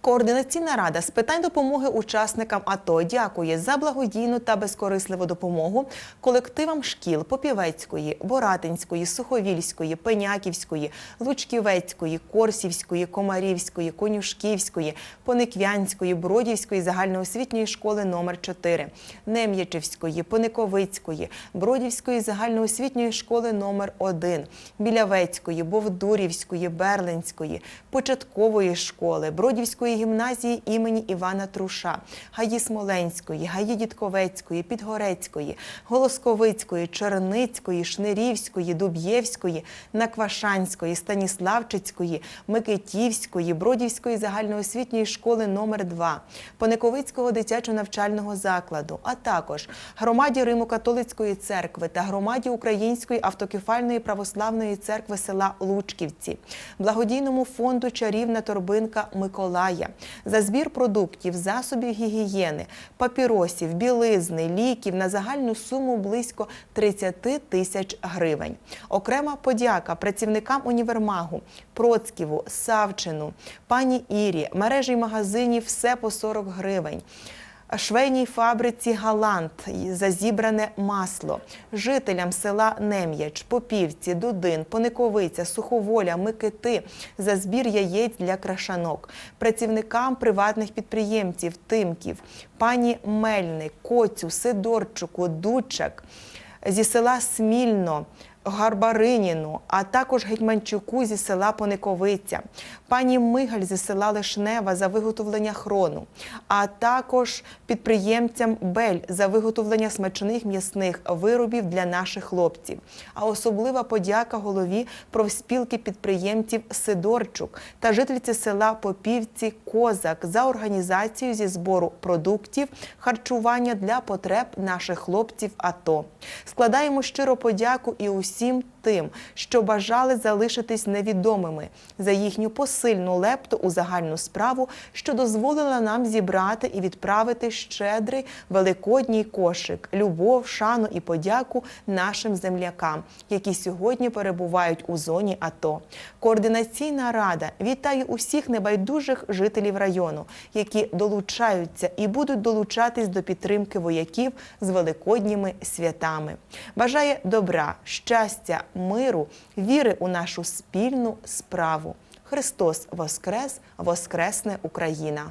Координаційна рада з питань допомоги учасникам АТО дякує за благодійну та безкорисливу допомогу колективам шкіл Попівецької, Боратинської, Суховільської, Пеняківської, Лучківецької, Корсівської, Комарівської, Конюшківської, Пониквянської, Бродівської загальноосвітньої школи номер 4 Нем'ячівської, Пониковицької, Бродівської загальноосвітньої школи номер 1 Білявецької, Бовдурівської, Берлинської, початкової школи, Бродівської гімназії імені Івана Труша, Гаї Смоленської, Гаї Дідковецької, Підгорецької, Голосковицької, Черницької, Шнирівської, Дуб'євської, Наквашанської, Станіславчицької, Микитівської, Бродівської загальноосвітньої школи номер 2 Пониковицького дитячого навчального закладу, а також громаді Римо-католицької церкви та громаді Української автокефальної православної церкви села Лучківці, благодійному фонду Чарівна торбинка Миколая за збір продуктів, засобів гігієни, папіросів, білизни, ліків на загальну суму близько 30 тисяч гривень. Окрема подяка працівникам універмагу Процьківу, Савчину, пані Ірі, мережі магазинів все по 40 гривень швейній фабриці Галант за зібране масло, жителям села Нем'яч, Попівці, Дудин, Пониковиця, Суховоля, Микити за збір яєць для крашанок, працівникам приватних підприємців, Тимків, пані Мельник, Коцю, Сидорчуку, Дучак зі села Смільно. Гарбариніну, а також Гетьманчуку зі села Пониковиця, пані Мигаль зі села Лишнева за виготовлення хрону, а також підприємцям Бель за виготовлення смачних м'ясних виробів для наших хлопців. А особлива подяка голові профспілки підприємців Сидорчук та жительці села Попівці Козак за організацію зі збору продуктів харчування для потреб наших хлопців АТО. Складаємо щиро подяку і усім тим, що бажали залишитись невідомими за їхню посильну лепту у загальну справу, що дозволила нам зібрати і відправити щедрий великодній кошик, любов, шану і подяку нашим землякам, які сьогодні перебувають у зоні АТО. Координаційна рада вітає усіх небайдужих жителів району, які долучаються і будуть долучатись до підтримки вояків з великодніми святами. Бажає добра, щастя, миру, віри у нашу спільну справу. Христос Воскрес, Воскресне Україна!